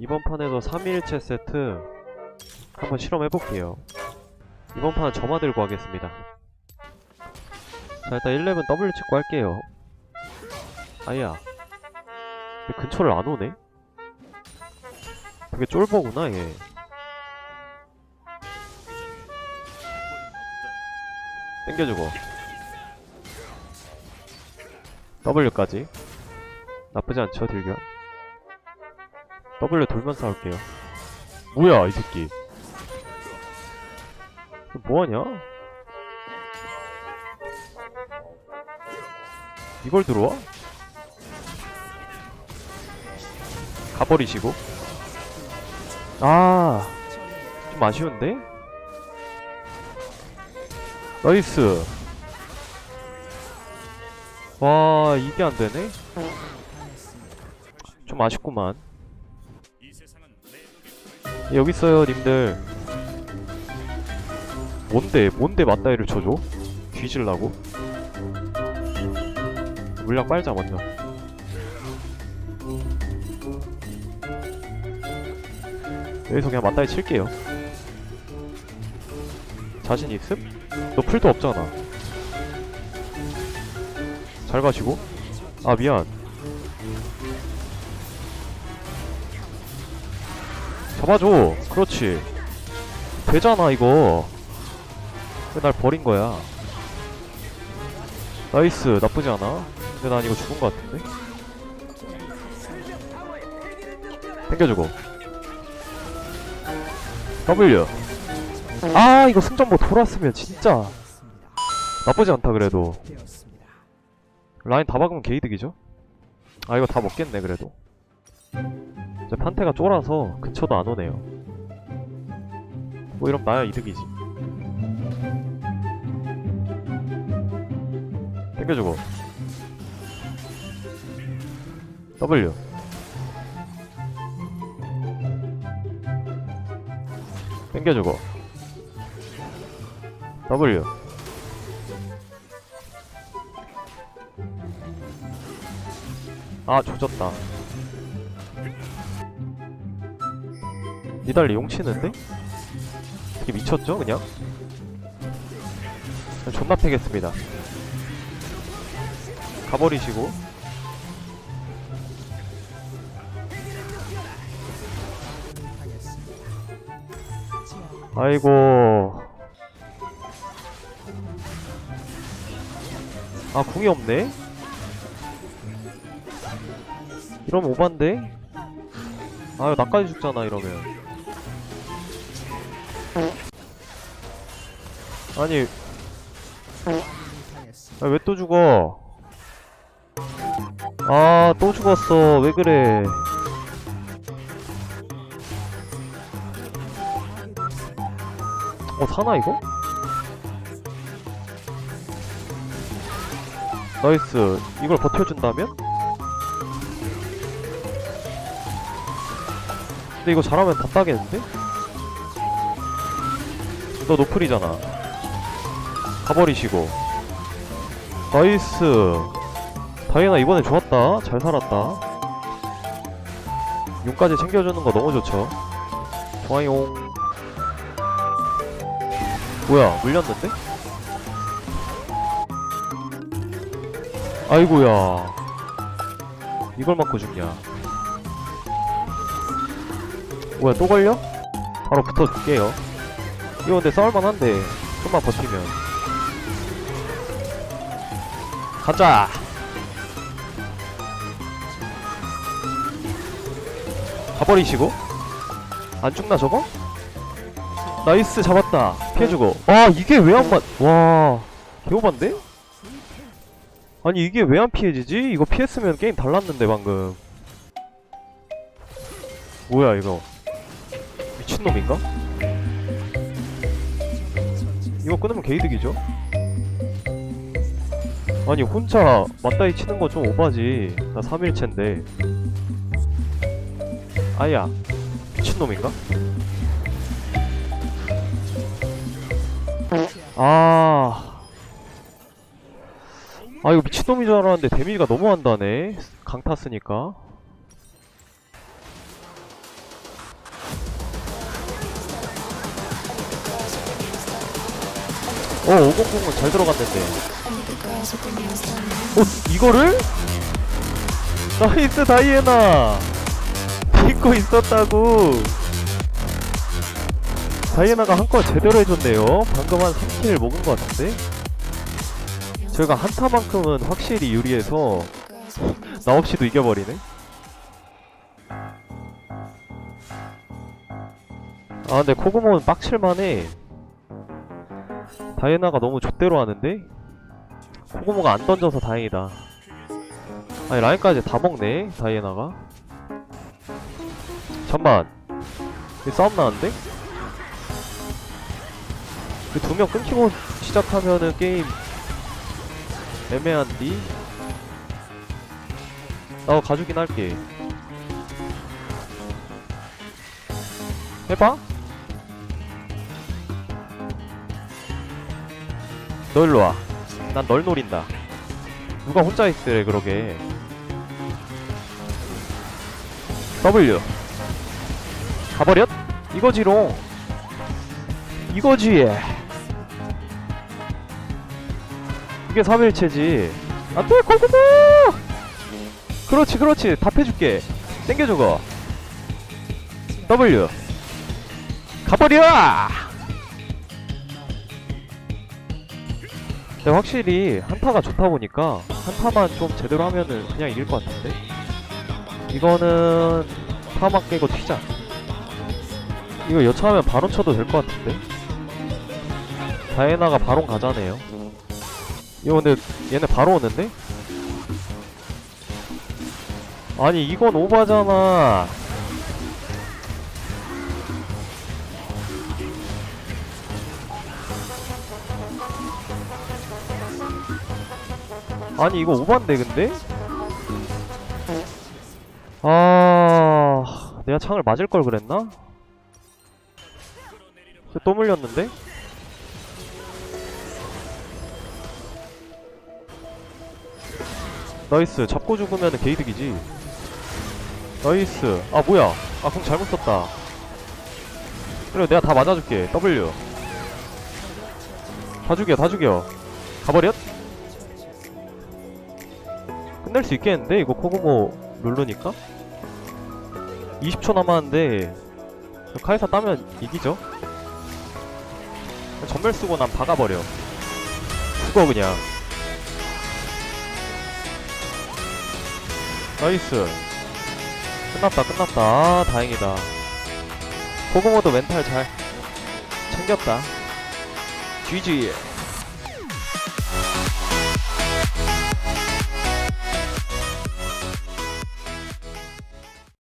이번 판에도 3일체 세트 한번 실험해볼게요. 이번 판은 점화 들고 하겠습니다. 자, 일단 1렙은 W 찍고 할게요. 아야. 근처를 안 오네? 그게 쫄보구나, 얘. 땡겨주고. W까지. 나쁘지 않죠, 딜견? W 돌면서 할게요. 뭐야, 이 새끼. 뭐하냐? 이걸 들어와? 가버리시고. 아, 좀 아쉬운데? 나이스. 와, 이게 안 되네? 좀 아쉽구만. 여기 있어요, 님들. 뭔데, 뭔데 맞다이를 쳐줘? 뒤질라고? 물량 빨자, 먼저. 여기서 그냥 맞다이 칠게요. 자신 있음? 너 풀도 없잖아. 잘 가시고. 아, 미안. 잡아줘. 그렇지. 되잖아, 이거. 왜 날 버린 거야? 나이스. 나쁘지 않아. 근데 난 이거 죽은 거 같은데? 땡겨주고. W. 아, 이거 승전보 돌았으면 진짜. 나쁘지 않다, 그래도. 라인 다 박으면 게이득이죠? 아, 이거 다 먹겠네, 그래도. 판테가 쫄아서 근처도 안 오네요. 뭐 이러면 나야 이득이지. 땡겨주고. W. 땡겨주고. W. 아, 조졌다. 니달리 용치는데? 이게 미쳤죠, 그냥? 그냥 존나 패겠습니다. 가버리시고. 아이고. 아, 궁이 없네? 이러면 오반데? 아유, 나까지 죽잖아, 이러면. 아니, 아, 왜 또 죽어? 아, 또 죽었어. 왜 그래? 어, 사나, 이거? 나이스. 이걸 버텨준다면? 근데 이거 잘하면 다 따겠는데? 너 노플이잖아. 가버리시고. 나이스. 다이애나 이번에 좋았다. 잘 살았다. 용까지 챙겨주는 거 너무 좋죠. 좋아요. 뭐야, 물렸는데? 아이고야. 이걸 맞고 죽냐. 뭐야, 또 걸려? 바로 붙어줄게요. 이거 근데 싸울만한데, 좀만 버티면. 가자! 가버리시고 안 죽나 저거? 나이스 잡았다 피해주고 와 이게 왜 안 맞.. 와 개오반데? 아니 이게 왜 안 피해지지? 이거 피했으면 게임 달랐는데 방금 뭐야 이거 미친놈인가? 이거 끊으면 게이득이죠? 아니 혼자 맞다이 치는 거 좀 오바지. 나 3일째인데. 아야 미친놈인가? 아... 아 이거 미친놈인 줄 알았는데 데미지가 너무 한다네. 강타 쓰니까 500은 잘 들어갔는데. 어 이거를? 나이스 다이애나. 믿고 있었다고. 다이애나가 한 건 제대로 해줬네요. 방금 한 3킬 먹은 것 같은데? 저희가 한타만큼은 확실히 유리해서 나 없이도 이겨버리네. 아 근데 코그모는 빡칠만해 다이애나가 너무 좆대로 하는데 코그모가 안 던져서 다행이다 아니 라인까지 다 먹네 다이애나가 잠만 이 싸움 나는데? 그 두 명 끊기고 시작하면은 게임 애매한디? 나 가주긴 할게 해봐? 너 일로 와. 난 널 노린다. 누가 혼자 있으래 그러게. W. 가버렸? 이거지롱. 이거지 이게 3일체지. 안돼 골고루 그렇지 그렇지. 답해줄게. 땡겨 저거 W. 가버려 근데 확실히 한타가 좋다 보니까 한타만 좀 제대로 하면은 그냥 이길 것 같은데? 이거는 타막 깨고 튀자. 이거 여차하면 바론 쳐도 될 것 같은데? 다이애나가 바론 가자네요. 이거 근데 얘네 바로 오는데? 아니 이건 오바잖아 아니 이거 오반데 근데? 아 내가 창을 맞을 걸 그랬나? 또 물렸는데? 나이스 잡고 죽으면 게이득이지 나이스 아 뭐야 아공 잘못 썼다 그래 내가 다 맞아줄게 W 다 죽여 다 죽여 가버렸? 끝낼 수 있겠는데? 이거 코그모 룰루니까? 20초 남았는데 카이사 따면 이기죠? 전멸 쓰고 난 박아버려. 죽어 그냥. 나이스. 끝났다 끝났다. 아 다행이다. 코그모도 멘탈 잘 챙겼다. GG